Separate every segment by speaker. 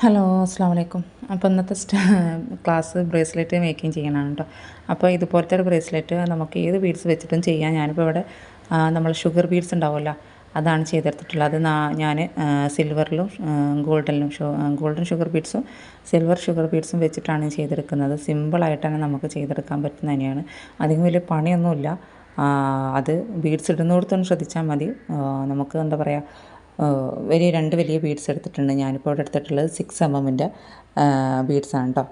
Speaker 1: Hello അസ്സാം വലൈക്കും അപ്പോൾ ഇന്നത്തെ ക്ലാസ് ബ്രേസ്ലെറ്റ് മേക്കിംഗ് ചെയ്യാനാണ് കേട്ടോ അപ്പോൾ ഇതുപോലത്തെ ഒരു ബ്രേസ്ലെറ്റ് നമുക്ക് ഏത് ബീഡ്സ് വെച്ചിട്ടും ചെയ്യാം. ഞാനിപ്പോൾ ഇവിടെ നമ്മൾ ഷുഗർ ബീഡ്സ് ഉണ്ടാവുമല്ലോ അതാണ് ചെയ്തെടുത്തിട്ടുള്ളത്. അത് ഞാൻ സിൽവറിലും ഗോൾഡനിലും ഗോൾഡൻ ഷുഗർ ബീഡ്സും സിൽവർ ഷുഗർ ബീഡ്സും വെച്ചിട്ടാണ് ചെയ്തെടുക്കുന്നത്. സിമ്പിളായിട്ട് തന്നെ നമുക്ക് ചെയ്തെടുക്കാൻ പറ്റുന്ന തന്നെയാണ്. അധികം വലിയ പണിയൊന്നുമില്ല. അത് ബീഡ്സ് ഇടുന്നിടത്തൊന്ന് ശ്രദ്ധിച്ചാൽ മതി. നമുക്ക് എന്താ പറയുക വലിയ രണ്ട് വലിയ ബീഡ്സ് എടുത്തിട്ടുണ്ട്. ഞാനിപ്പോൾ ഇവിടെ എടുത്തിട്ടുള്ളത് സിക്സ് എം എമ്മിന്റെ ബീഡ്സാണ് കേട്ടോ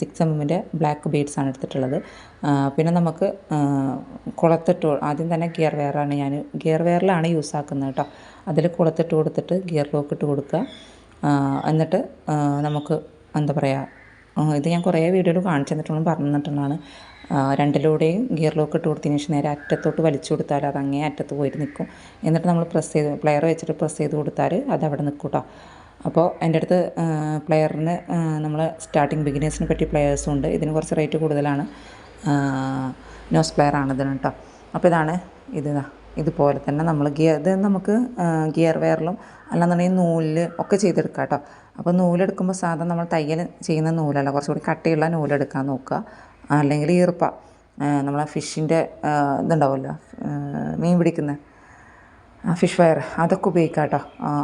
Speaker 1: സിക്സ് എം എമ്മിന്റെ ബ്ലാക്ക് ബീഡ്സാണ് എടുത്തിട്ടുള്ളത്. പിന്നെ നമുക്ക് കുളത്തിട്ട് ആദ്യം തന്നെ ഗിയർ വെയറാണ് ഞാൻ ഗിയർ വെയറിലാണ് യൂസ് ആക്കുന്നത് കേട്ടോ അതിൽ കുളത്തിട്ട് കൊടുത്തിട്ട് ഗിയർ ലോക്ക് ഇട്ട് കൊടുക്കുക. എന്നിട്ട് നമുക്ക് എന്താ പറയുക ഇത് ഞാൻ കുറേ വീഡിയോയിൽ കാണിച്ചു തന്നിട്ടുള്ള പറഞ്ഞു തന്നിട്ടുള്ളതാണ് രണ്ടിലൂടെയും ഗിയർ ലോക്ക് ഇട്ട് കൊടുത്തതിന് ശേഷം നേരെ അറ്റത്തോട്ട് വലിച്ചു കൊടുത്താൽ അത് അങ്ങേ അറ്റത്ത് പോയിട്ട് നിൽക്കും. എന്നിട്ട് നമ്മൾ പ്രസ് ചെയ്ത് പ്ലെയർ വെച്ചിട്ട് പ്രസ് ചെയ്ത് കൊടുത്താൽ അത് അവിടെ നിൽക്കും കേട്ടോ അപ്പോൾ എന്റെ അടുത്ത് പ്ലെയറിന് നമ്മൾ സ്റ്റാർട്ടിങ് ബിഗിനേഴ്സിനെ പറ്റി പ്ലെയേഴ്സും ഉണ്ട്. ഇതിന് കുറച്ച് റേറ്റ് കൂടുതലാണ്. നോസ് പ്ലെയർ ആണ് ഇതിന് കേട്ടോ അപ്പോൾ ഇതാണ് ഇത് ഇതുപോലെ തന്നെ നമ്മൾ ഗിയർ ഇത് നമുക്ക് ഗിയർ വെയറിലും അല്ലാന്നുണ്ടെങ്കിൽ നൂലിൽ ഒക്കെ ചെയ്തെടുക്കാം കേട്ടോ അപ്പോൾ നൂലെടുക്കുമ്പോൾ സാധാരണ നമ്മൾ തയ്യൽ ചെയ്യുന്ന നൂലല്ല കുറച്ചുകൂടി കട്ടിയുള്ള നൂലെടുക്കാൻ നോക്കുക. അല്ലെങ്കിൽ ഈർപ്പ നമ്മളെ ഫിഷിന്റെ ഇതുണ്ടാവുമല്ലോ മീൻ പിടിക്കുന്ന ഫിഷ് വയർ അതൊക്കെ ഉപയോഗിക്കാം കേട്ടോ.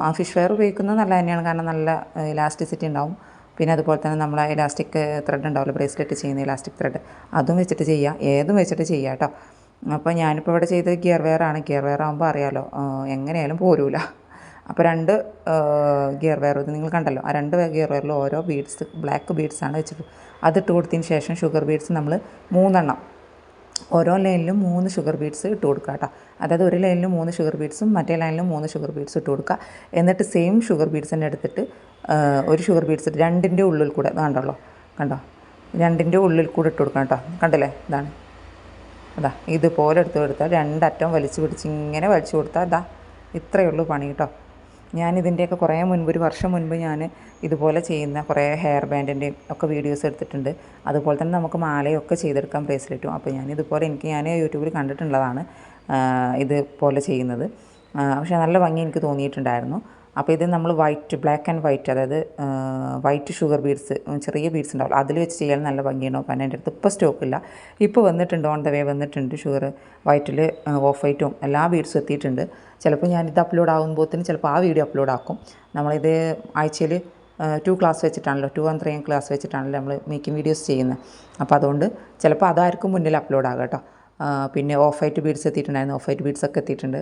Speaker 1: ആ ഫിഷ് വയർ ഉപയോഗിക്കുന്നത് നല്ല തന്നെയാണ് കാരണം നല്ല ഇലാസ്റ്റിസിറ്റി ഉണ്ടാവും. പിന്നെ അതുപോലെ തന്നെ നമ്മളെ ഇലാസ്റ്റിക് ത്രെഡ് ഉണ്ടാവില്ല ബ്രേസ്ലെറ്റ് ചെയ്യുന്ന ഇലാസ്റ്റിക് ത്രെഡ് അതും വെച്ചിട്ട് ചെയ്യാം ഏതും വെച്ചിട്ട് ചെയ്യാം കേട്ടോ. അപ്പോൾ ഞാനിപ്പോൾ ഇവിടെ ചെയ്തത് ഗിയർ വെയർ ആണ് ഗിയർ വെയർ ആകുമ്പോൾ അറിയാമല്ലോ എങ്ങനെയായാലും പോരൂല. അപ്പോൾ രണ്ട് ഗിയർ വയർ ഇത് നിങ്ങൾ കണ്ടല്ലോ. ആ രണ്ട് ഗിയർ വയറിൽ ഓരോ ബീഡ്സ് ബ്ലാക്ക് ബീഡ്സ് ആണ് വെച്ചിട്ട് അതിട്ട് കൊടുത്തതിന് ശേഷം ഷുഗർ ബീഡ്സ് നമ്മൾ മൂന്നെണ്ണം. ഓരോ ലൈനിലും മൂന്ന് ഷുഗർ ബീഡ്സ് ഇട്ട് കൊടുക്കുക കേട്ടോ. അതായത് ഒരു ലൈനിലും മൂന്ന് ഷുഗർ ബീഡ്സും മറ്റേ ലൈനിലും മൂന്ന് ഷുഗർ ബീഡ്സ് ഇട്ട് കൊടുക്കുക. എന്നിട്ട് സെയിം ഷുഗർ ബീഡ്സ് തന്നെ എടുത്തിട്ട് ഒരു ഷുഗർ ബീഡ്സ് രണ്ടിന്റെ ഉള്ളിൽ കൂടെ കണ്ടല്ലോ കണ്ടോ? രണ്ടിന്റെ ഉള്ളിൽ കൂടെ ഇട്ട് കൊടുക്കണം കേട്ടോ. കണ്ടില്ലേ? ഇതാണ്. അതാ ഇതുപോലെ എടുത്ത് കൊടുത്താൽ രണ്ടറ്റം വലിച്ചു പിടിച്ച് ഇങ്ങനെ വലിച്ചു കൊടുത്താൽ അതാ ഇത്രയേ ഉള്ളൂ പണി കേട്ടോ. ഞാൻ ഇതിന്റെയൊക്കെ കുറേ മുൻപ് ഒരു വർഷം മുൻപ് ഞാൻ ഇതുപോലെ ചെയ്യുന്ന കുറേ ഹെയർ ബാൻഡിന്റെയും ഒക്കെ വീഡിയോസ് എടുത്തിട്ടുണ്ട്. അതുപോലെ തന്നെ നമുക്ക് മാലയൊക്കെ ചെയ്തെടുക്കാൻ ബ്രേസ്ലെറ്റും. അപ്പോൾ ഞാൻ ഇതുപോലെ എനിക്ക് ഞാൻ യൂട്യൂബിൽ കണ്ടിട്ടുള്ളതാണ് ഇതുപോലെ ചെയ്യുന്നത്. പക്ഷേ നല്ല ഭംഗി എനിക്ക് തോന്നിയിട്ടുണ്ടായിരുന്നു. അപ്പോൾ ഇത് നമ്മൾ വൈറ്റ് ബ്ലാക്ക് ആൻഡ് വൈറ്റ് അതായത് വൈറ്റ് ഷുഗർ ബീഡ്സ് ചെറിയ ബീഡ്സ് ഉണ്ടാവില്ല അതിൽ വെച്ച് ചെയ്യാൻ നല്ല ഭംഗിയുണ്ടാവും. പിന്നെ എന്റെ അടുത്ത് ഇപ്പോൾ സ്റ്റോക്കില്ല ഇപ്പോൾ വന്നിട്ടുണ്ട് ഓൺ ദ വേ വന്നിട്ടുണ്ട് ഷുഗർ വൈറ്റിൽ ഓഫ് വൈറ്റും എല്ലാ ബീഡ്സും എത്തിയിട്ടുണ്ട്. ചിലപ്പോൾ ഞാനിത് അപ്ലോഡ് ആകുമ്പോഴത്തേന് ചിലപ്പോൾ ആ വീഡിയോ അപ്ലോഡ് ആക്കും. നമ്മളിത് ആഴ്ചയിൽ ടു ക്ലാസ് വെച്ചിട്ടാണല്ലോ ടു ആൻഡ് ത്രീ ക്ലാസ് വെച്ചിട്ടാണല്ലോ നമ്മൾ മേക്കിംഗ് വീഡിയോസ് ചെയ്യുന്നത്. അപ്പോൾ അതുകൊണ്ട് ചിലപ്പോൾ അതായിരിക്കും മുന്നിൽ അപ്ലോഡ് ആകാം കേട്ടോ. പിന്നെ ഓഫ് വൈറ്റ് ബീഡ്സ് എത്തിയിട്ടുണ്ടായിരുന്നു. ഓഫ് വൈറ്റ് ബീഡ്സ് ഒക്കെ എത്തിയിട്ടുണ്ട്.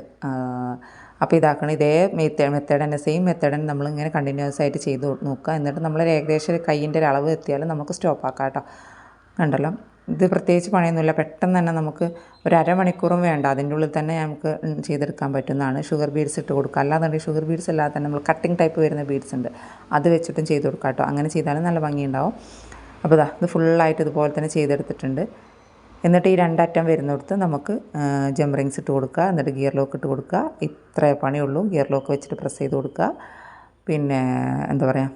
Speaker 1: അപ്പോൾ ഇതാക്കണം. ഇതേ മെത്തേഡ് മെത്തേഡ് തന്നെ സെയിം മെത്തേഡ് തന്നെ നമ്മളിങ്ങനെ കണ്ടിന്യൂസ് ആയിട്ട് ചെയ്ത് നോക്കുക. എന്നിട്ട് നമ്മൾ ഏകദേശം കയ്യിന്റെ ഒരു അളവ് എത്തിയാൽ നമുക്ക് സ്റ്റോപ്പ് ആക്കാം കേട്ടോ. കണ്ടല്ലോ? ഇത് പ്രത്യേകിച്ച് പണിയൊന്നുമില്ല. പെട്ടെന്ന് തന്നെ നമുക്ക് ഒരു അരമണിക്കൂറും വേണ്ട. അതിന്റെ ഉള്ളിൽ തന്നെ നമുക്ക് ചെയ്തെടുക്കാൻ പറ്റുന്നതാണ്. ഷുഗർ ബീഡ്സ് ഇട്ട് കൊടുക്കുക. അല്ലാന്നുണ്ടെങ്കിൽ ഷുഗർ ബീഡ്സ് അല്ലാതെ തന്നെ നമ്മൾ കട്ടിങ് ടൈപ്പ് വരുന്ന ബീഡ്സ് ഉണ്ട്. അത് വെച്ചിട്ടും ചെയ്ത് കൊടുക്കാം കേട്ടോ. അങ്ങനെ ചെയ്താലും നല്ല ഭംഗിയുണ്ടാവും. അപ്പോൾ ഇതാ ഇത് ഫുള്ളായിട്ട് ഇതുപോലെ തന്നെ ചെയ്തെടുത്തിട്ടുണ്ട്. എന്നിട്ട് ഈ രണ്ടറ്റം വരുന്നിടത്ത് നമുക്ക് ജം റിങ്സ് ഇട്ട് കൊടുക്കുക. എന്നിട്ട് ഗിയർ ലോക്ക് ഇട്ട് കൊടുക്കുക. ഇത്രേ പണിയുള്ളൂ. ഗിയർ ലോക്ക് വെച്ചിട്ട് പ്രസ് ചെയ്ത് കൊടുക്കുക. പിന്നെ എന്താ പറയുക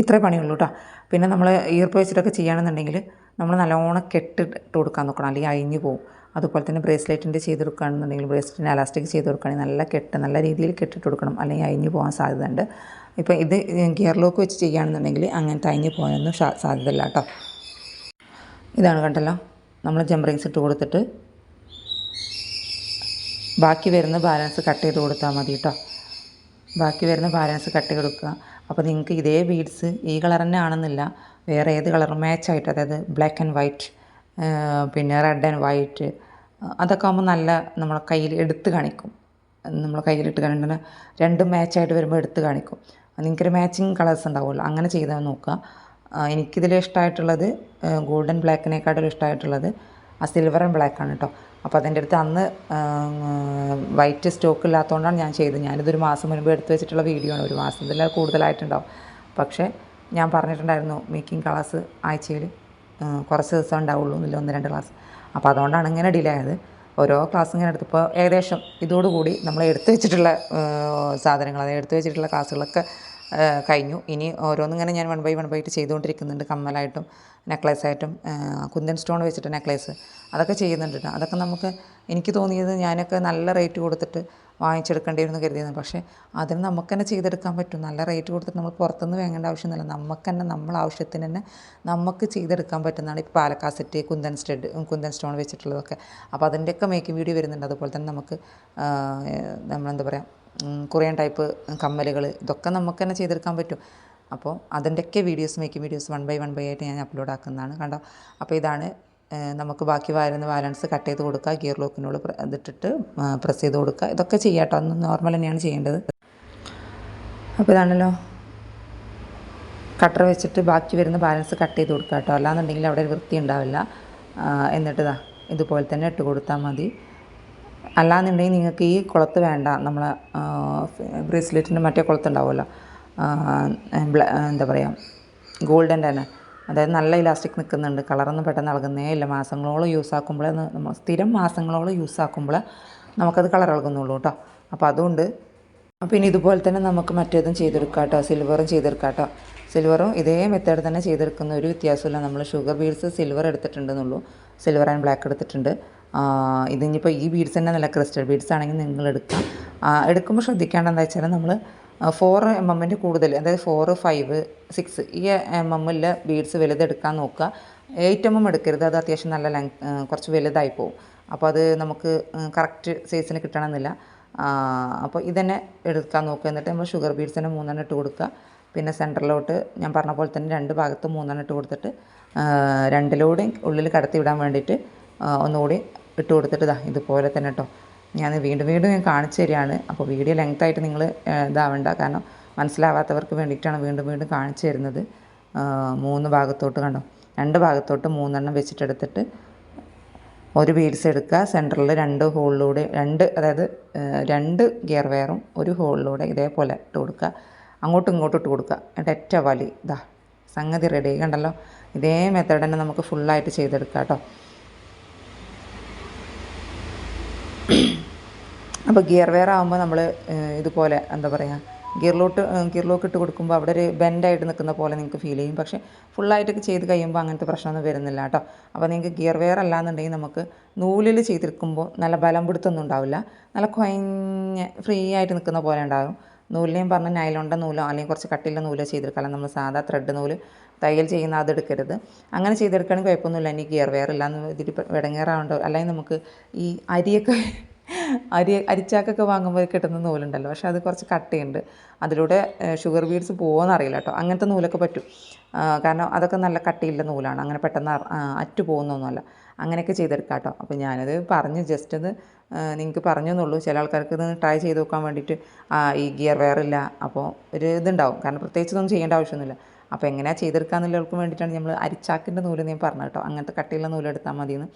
Speaker 1: ഇത്രേ പണിയുള്ളൂ കേട്ടോ പിന്നെ നമ്മൾ ഈർപ്പ് വെച്ചിട്ടൊക്കെ ചെയ്യുകയാണെന്നുണ്ടെങ്കിൽ നമ്മൾ നല്ലോണം കെട്ടിട്ട് കൊടുക്കാൻ നോക്കണം. അല്ലെങ്കിൽ അഴിഞ്ഞു പോകും അതുപോലെ തന്നെ ബ്രേസ്ലെറ്റിന്റെ ചെയ്ത് കൊടുക്കുകയാണെന്നുണ്ടെങ്കിൽ ബ്രേസ്ലെറ്റിന് അലാസ്റ്റിക് ചെയ്ത് കൊടുക്കുകയാണെങ്കിൽ നല്ല കെട്ട് നല്ല രീതിയിൽ കെട്ടിട്ട് കൊടുക്കണം. അല്ലെങ്കിൽ അഴിഞ്ഞു പോകാൻ സാധ്യതയുണ്ട്. ഇപ്പോൾ ഇത് ഗിയർ ലോക്ക് വെച്ച് ചെയ്യുകയാണെന്നുണ്ടെങ്കിൽ അങ്ങനത്തെ അഴിഞ്ഞു പോകാനൊന്നും സാധ്യതയില്ല കേട്ടോ ഇതാണ് കണ്ടല്ലോ. നമ്മൾ ജംബറിങ്സ് ഇട്ട് കൊടുത്തിട്ട് ബാക്കി വരുന്ന ബാലൻസ് കട്ട് ചെയ്ത് കൊടുത്താൽ മതി കേട്ടോ ബാക്കി വരുന്ന ബാലൻസ് കട്ട് ചെയ്ത് കൊടുക്കുക. അപ്പോൾ നിങ്ങൾക്ക് ഇതേ ബീഡ്സ് ഈ കളർ തന്നെ ആണെന്നില്ല. വേറെ ഏത് കളറും മാച്ചായിട്ട് അതായത് ബ്ലാക്ക് ആൻഡ് വൈറ്റ് പിന്നെ റെഡ് ആൻഡ് വൈറ്റ് അതൊക്കെ ആകുമ്പോൾ നല്ല നമ്മളെ കയ്യിൽ എടുത്ത് കാണിക്കും. നമ്മൾ കയ്യിലിട്ട് കാണിക്കുന്ന രണ്ടും മാച്ചായിട്ട് വരുമ്പോൾ എടുത്ത് കാണിക്കും. നിങ്ങൾക്കൊരു മാച്ചിങ് കളേഴ്സ് ഉണ്ടാവുമല്ലോ. അങ്ങനെ ചെയ്താൽ നോക്കുക. എനിക്കിതിൽ ഇഷ്ടമായിട്ടുള്ളത് ഗോൾഡൻ ബ്ലാക്കിനേക്കാളും ഇഷ്ടമായിട്ടുള്ളത് ആ സിൽവർ ആൻഡ് ബ്ലാക്ക് ആണ് കേട്ടോ അപ്പോൾ അതിന്റെ അടുത്ത് അന്ന് വൈറ്റ് സ്റ്റോക്ക് ഇല്ലാത്തതുകൊണ്ടാണ് ഞാൻ ചെയ്തത്. ഞാനിതൊരു മാസം മുൻപ് എടുത്തു വെച്ചിട്ടുള്ള വീഡിയോ ആണ് ഒരു മാസം മാസത്തിൽ കൂടുതലായിട്ടുണ്ടാവും. പക്ഷേ ഞാൻ പറഞ്ഞിട്ടുണ്ടായിരുന്നു മേക്കിംഗ് ക്ലാസ് ആഴ്ചയിൽ കുറച്ച് ദിവസം ഉണ്ടാവുള്ളൂ എന്നില്ല ഒന്ന് രണ്ട് ക്ലാസ്. അപ്പോൾ അതുകൊണ്ടാണ് ഇങ്ങനെ ഡിലേ ആയത്. ഓരോ ക്ലാസ് ഇങ്ങനെ എടുത്തപ്പോൾ ഏകദേശം ഇതോടുകൂടി നമ്മൾ എടുത്തു വെച്ചിട്ടുള്ള സാധനങ്ങൾ അതായത് എടുത്തു വെച്ചിട്ടുള്ള ക്ലാസ്സുകളൊക്കെ കഴിഞ്ഞു. ഇനി ഓരോന്നിങ്ങനെ ഞാൻ വൺ ബൈ വൺ ബൈ ആയിട്ട് ചെയ്തുകൊണ്ടിരിക്കുന്നുണ്ട്. കമ്മലായിട്ടും നെക്ലേസായിട്ടും കുന്തൻ സ്റ്റോൺ വെച്ചിട്ട് നെക്ലേസ് അതൊക്കെ ചെയ്യുന്നുണ്ട് അതൊക്കെ നമുക്ക് എനിക്ക് തോന്നിയത് ഞാനൊക്കെ നല്ല റേറ്റ് കൊടുത്തിട്ട് വാങ്ങിച്ചെടുക്കേണ്ടി വരുമെന്ന് കരുതിയിരുന്നു. പക്ഷേ അതിന് നമുക്ക് തന്നെ ചെയ്തെടുക്കാൻ പറ്റും. നല്ല റേറ്റ് കൊടുത്തിട്ട് നമ്മൾ പുറത്തുനിന്ന് വാങ്ങേണ്ട ആവശ്യമൊന്നുമില്ല. നമുക്ക് തന്നെ നമ്മളെ ആവശ്യത്തിന് തന്നെ നമുക്ക് ചെയ്തെടുക്കാൻ പറ്റുന്നതാണ് ഇപ്പോൾ പാലക്കാട് സെറ്റ് കുന്തൻ സ്റ്റെഡ് കുന്തൻ സ്റ്റോൺ വെച്ചിട്ടുള്ളതൊക്കെ. അപ്പോൾ അതിന്റെയൊക്കെ മേക്കിംഗ് വീഡിയോ വരുന്നുണ്ട്. അതുപോലെ തന്നെ നമുക്ക് നമ്മളെന്താ പറയുക കൊറിയൻ ടൈപ്പ് കമ്മലുകൾ ഇതൊക്കെ നമുക്ക് തന്നെ ചെയ്തെടുക്കാൻ പറ്റും. അപ്പോൾ അതിന്റെയൊക്കെ videos making videos one by one by ആയിട്ട് ഞാൻ അപ്ലോഡ് ആക്കുന്നതാണ് കണ്ടോ? അപ്പോൾ ഇതാണ് നമുക്ക് ബാക്കി വരുന്ന ബാലൻസ് കട്ട് ചെയ്ത് കൊടുക്കുക ഗിയർ ലോക്കിനോട് ഇതിട്ടിട്ട് പ്രസ് ചെയ്ത് കൊടുക്കുക. ഇതൊക്കെ ചെയ്യാം കേട്ടോ നോർമൽ തന്നെയാണ് ചെയ്യേണ്ടത്. അപ്പോൾ ഇതാണല്ലോ. കട്ടർ വെച്ചിട്ട് ബാക്കി വരുന്ന ബാലൻസ് കട്ട് ചെയ്ത് കൊടുക്കുക കേട്ടോ. അല്ലാന്നുണ്ടെങ്കിൽ അവിടെ വൃത്തി ഉണ്ടാവില്ല എന്നിട്ട് ഇതാ ഇതുപോലെ തന്നെ ഇട്ട് കൊടുത്താൽ മതി. അല്ലാന്നുണ്ടെങ്കിൽ നിങ്ങൾക്ക് ഈ കുളത്ത് വേണ്ട. നമ്മൾ ബ്രേസ്ലെറ്റിന്റെ മറ്റേ കുളത്തുണ്ടാവുമല്ലോ. എന്താ പറയുക ഗോൾഡൻ തന്നെ. അതായത് നല്ല ഇലാസ്റ്റിക് നിൽക്കുന്നുണ്ട്. കളറൊന്നും പെട്ടെന്ന് ഇളകുന്നേ ഇല്ല. മാസങ്ങളോളം യൂസ് ആക്കുമ്പോഴേ നമ്മൾ സ്ഥിരം മാസങ്ങളോളം യൂസ് ആക്കുമ്പോൾ നമുക്കത് കളർ ഇളകുന്നുള്ളൂ കേട്ടോ. അപ്പോൾ അതുകൊണ്ട് പിന്നെ ഇതുപോലെ തന്നെ നമുക്ക് മറ്റേതും ചെയ്തെടുക്കാം കേട്ടോ. സിൽവറും ചെയ്തെടുക്കാം കേട്ടോ. സിൽവറും ഇതേ മെത്തേഡ് തന്നെ ചെയ്തെടുക്കുന്ന ഒരു വ്യത്യാസമില്ല. നമ്മൾ ഷുഗർ ബീഡ്സ് സിൽവർ എടുത്തിട്ടുണ്ടെന്നുള്ളൂ. സിൽവർ ആൻഡ് ബ്ലാക്ക് എടുത്തിട്ടുണ്ട്. ഇതിനിപ്പോൾ ഈ ബീഡ്സ് തന്നെ നല്ല ക്രിസ്റ്റൽ ബീഡ്സ് ആണെങ്കിൽ നിങ്ങൾ എടുക്കാം. എടുക്കുമ്പോൾ ശ്രദ്ധിക്കേണ്ടതെന്ന് എന്താ വെച്ചാൽ നമ്മൾ ഫോർ എം എമ്മിന്റെ കൂടുതൽ അതായത് ഫോർ ഫൈവ് സിക്സ് ഈ എം എമ്മിൽ ബീഡ്സ് വലുതെടുക്കാൻ നോക്കുക. എയ്റ്റ് എം എം എടുക്കരുത് അത് അത്യാവശ്യം നല്ല ലെങ് കുറച്ച് വലുതായി പോകും അപ്പോൾ അത് നമുക്ക് കറക്റ്റ് സൈസിന് കിട്ടണമെന്നില്ല. അപ്പോൾ ഇതന്നെ എടുക്കാൻ നോക്കുക. എന്നിട്ട് നമ്മൾ ഷുഗർ ബീഡ്സ് തന്നെ മൂന്നെണ്ണം ഇട്ട് കൊടുക്കുക. പിന്നെ സെന്ററിലോട്ട് ഞാൻ പറഞ്ഞ പോലെ തന്നെ രണ്ട് ഭാഗത്ത് മൂന്നെണ്ണം ഇട്ട് കൊടുത്തിട്ട് രണ്ടിലൂടെ ഉള്ളിൽ കടത്തി വിടാൻ വേണ്ടിയിട്ട് ഒന്നുകൂടി ഇട്ട് കൊടുത്തിട്ട് ഇതാ ഇതുപോലെ തന്നെ കേട്ടോ ഞാൻ വീണ്ടും വീണ്ടും ഞാൻ കാണിച്ചു തരികയാണ്. അപ്പോൾ വീഡിയോ ലെങ്ത് ആയിട്ട് നിങ്ങൾ ഇതാവണ്ട. കാരണം മനസ്സിലാവാത്തവർക്ക് വേണ്ടിയിട്ടാണ് വീണ്ടും വീണ്ടും കാണിച്ചു തരുന്നത്. മൂന്ന് ഭാഗത്തോട്ട് കണ്ടോ? രണ്ട് ഭാഗത്തോട്ട് മൂന്നെണ്ണം വെച്ചിട്ടെടുത്തിട്ട് ഒരു ബീഡ്സ് എടുക്കുക. സെന്ററിൽ രണ്ട് ഹോളിലൂടെ രണ്ട് അതായത് രണ്ട് ഗിയർ വെയറും ഒരു ഹോളിലൂടെ ഇതേപോലെ ഇട്ട് കൊടുക്കുക. അങ്ങോട്ടും ഇങ്ങോട്ടും ഇട്ട് കൊടുക്കുക. എന്നിട്ട് ഒറ്റ വലി ഇതാ സംഗതി റെഡി കണ്ടല്ലോ? ഇതേ മെത്തേഡ് തന്നെ നമുക്ക് ഫുള്ളായിട്ട് ചെയ്തെടുക്കാം കേട്ടോ അപ്പോൾ ഗിയർ വെയർ ആകുമ്പോൾ നമ്മൾ ഇതുപോലെ എന്താ പറയുക ഗിയറിലോട്ട് ഗിയറിലോക്ക് ഇട്ട് കൊടുക്കുമ്പോൾ അവിടെ ഒരു ബെൻഡായിട്ട് നിൽക്കുന്ന പോലെ നിങ്ങൾക്ക് ഫീൽ ചെയ്യും. പക്ഷേ ഫുള്ളായിട്ടൊക്കെ ചെയ്ത് കഴിയുമ്പോൾ അങ്ങനത്തെ പ്രശ്നമൊന്നും വരുന്നില്ല കേട്ടോ. അപ്പോൾ നിങ്ങൾക്ക് ഗിയർ വെയർ അല്ലാന്നുണ്ടെങ്കിൽ നമുക്ക് നൂലിൽ ചെയ്തിരിക്കുമ്പോൾ നല്ല ബലം പിടുത്തൊന്നും ഉണ്ടാവില്ല. നല്ല കുഴഞ്ഞ് ഫ്രീ ആയിട്ട് നിൽക്കുന്ന പോലെ ഉണ്ടാകും നൂലിനെയും പറഞ്ഞ നൈലോണ്ട നൂലോ അല്ലെങ്കിൽ കുറച്ച് കട്ടിയുള്ള നൂലോ ചെയ്തെടുക്കാം നമ്മൾ സാധാ ത്രെഡ് നൂൽ തയ്യൽ ചെയ്യുന്ന അതെടുക്കരുത് അങ്ങനെ ചെയ്തെടുക്കുകയാണെങ്കിൽ കുഴപ്പമൊന്നുമില്ല. എനിക്ക് ഗിയർ വെയർ ഇല്ലാന്ന് ഇതിൽ വിടങ്ങേറാവുണ്ടോ? അല്ലെങ്കിൽ നമുക്ക് ഈ അരിയൊക്കെ അരി അരിച്ചാക്കൊക്കെ വാങ്ങുമ്പോൾ കിട്ടുന്ന നൂലുണ്ടല്ലോ. പക്ഷേ അത് കുറച്ച് കട്ടിയുണ്ട്. അതിലൂടെ ഷുഗർ ബീഡ്സ് പോകുമെന്ന് അറിയില്ല കേട്ടോ. അങ്ങനത്തെ നൂലൊക്കെ പറ്റും. കാരണം അതൊക്കെ നല്ല കട്ടിയുള്ള നൂലാണ്. അങ്ങനെ പെട്ടെന്ന് അറ്റു പോകുന്നൊന്നുമല്ല. അങ്ങനെയൊക്കെ ചെയ്തെടുക്കാം കേട്ടോ. അപ്പോൾ ഞാനത് പറഞ്ഞ് ജസ്റ്റ് ഒന്ന് നിങ്ങൾക്ക് പറഞ്ഞെന്നുള്ളൂ. ചില ആൾക്കാർക്ക് ഇത് ട്രൈ ചെയ്ത് നോക്കാൻ വേണ്ടിയിട്ട് ഈ ഗിയർ വെയർ ഇല്ല. അപ്പോൾ ഒരു ഇതുണ്ടാവും. കാരണം പ്രത്യേകിച്ച് ഒന്നും ചെയ്യേണ്ട ആവശ്യമൊന്നുമില്ല. അപ്പോൾ എങ്ങനെയാണ് ചെയ്തെടുക്കാന്നുള്ളവർക്ക് വേണ്ടിയിട്ടാണ് നമ്മൾ അരിച്ചാക്കിന്റെ നൂൽ ഞാൻ പറഞ്ഞു കേട്ടോ. അങ്ങനത്തെ കട്ടിയുള്ള നൂൽ എടുത്താൽ മതിയെന്ന്.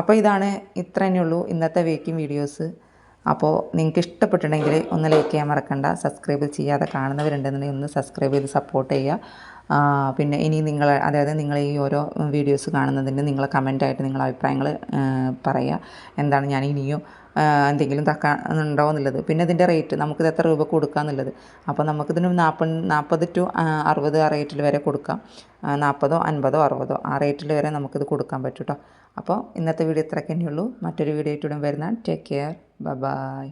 Speaker 1: അപ്പോൾ ഇതാണ് ഇത്ര തന്നെയുള്ളൂ ഇന്നത്തെ വേക്കിംഗ് വീഡിയോസ്. അപ്പോൾ നിങ്ങൾക്ക് ഇഷ്ടപ്പെട്ടിട്ടുണ്ടെങ്കിൽ ഒന്ന് ലൈക്ക് ചെയ്യാൻ മറക്കണ്ട. സബ്സ്ക്രൈബ് ചെയ്യാതെ കാണുന്നവരുണ്ടെന്നുണ്ടെങ്കിൽ ഒന്ന് സബ്സ്ക്രൈബ് ചെയ്ത് സപ്പോർട്ട് ചെയ്യുക. പിന്നെ ഇനി നിങ്ങൾ അതായത് നിങ്ങൾ ഈ ഓരോ വീഡിയോസ് കാണുന്നതിന് നിങ്ങളെ കമന്റായിട്ട് നിങ്ങളെ അഭിപ്രായങ്ങൾ പറയുക. എന്താണ് ഞാൻ ഇനിയും എന്തെങ്കിലും തക്കാ ഉണ്ടോ എന്നുള്ളത്. പിന്നെ ഇതിന്റെ റേറ്റ് നമുക്കിത് എത്ര രൂപ കൊടുക്കുക എന്നുള്ളത്. അപ്പോൾ നമുക്കിതിന് നാൽപ്പത് നാൽപ്പത് ടു അറുപത് ആ റേറ്റിൽ വരെ കൊടുക്കാം. നാൽപ്പതോ അൻപതോ അറുപതോ ആ റേറ്റിൽ വരെ നമുക്കിത് കൊടുക്കാൻ പറ്റും കേട്ടോ അപ്പോൾ ഇന്നത്തെ വീഡിയോ ഇത്രയൊക്കെ തന്നെയുള്ളൂ. മറ്റൊരു വീഡിയോ ആയിട്ട് വരുന്ന ടേക്ക് കെയർ ബൈ